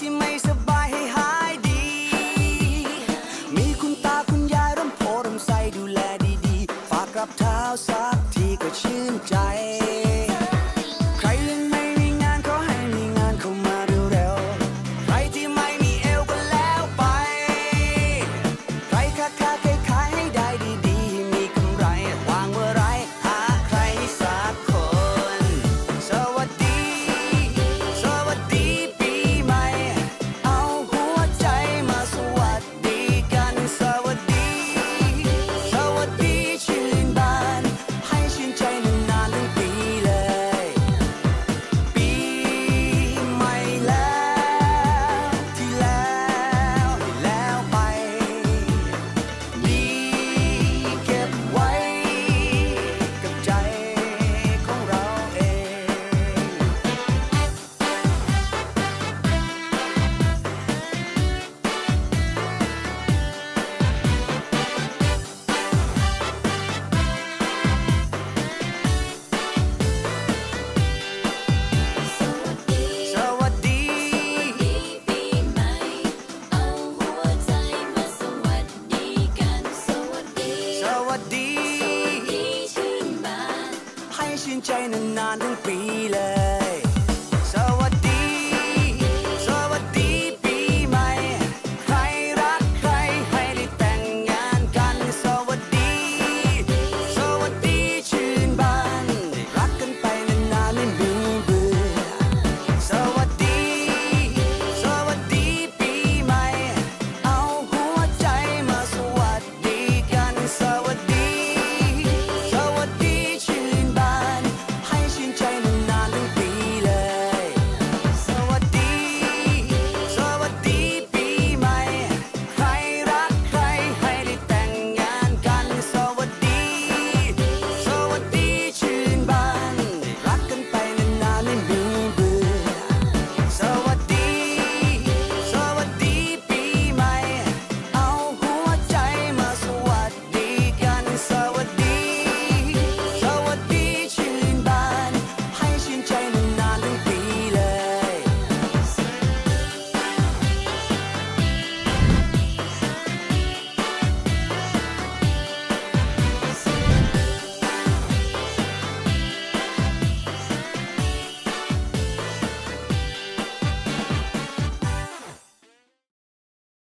ที่ไม่สบายให้หายดี มีคุณตาคุณยายร่มโพร่มใสดูแลดีๆ ฝากรับเท้าสักทีก็ชื่นใจ chain and not feeling it.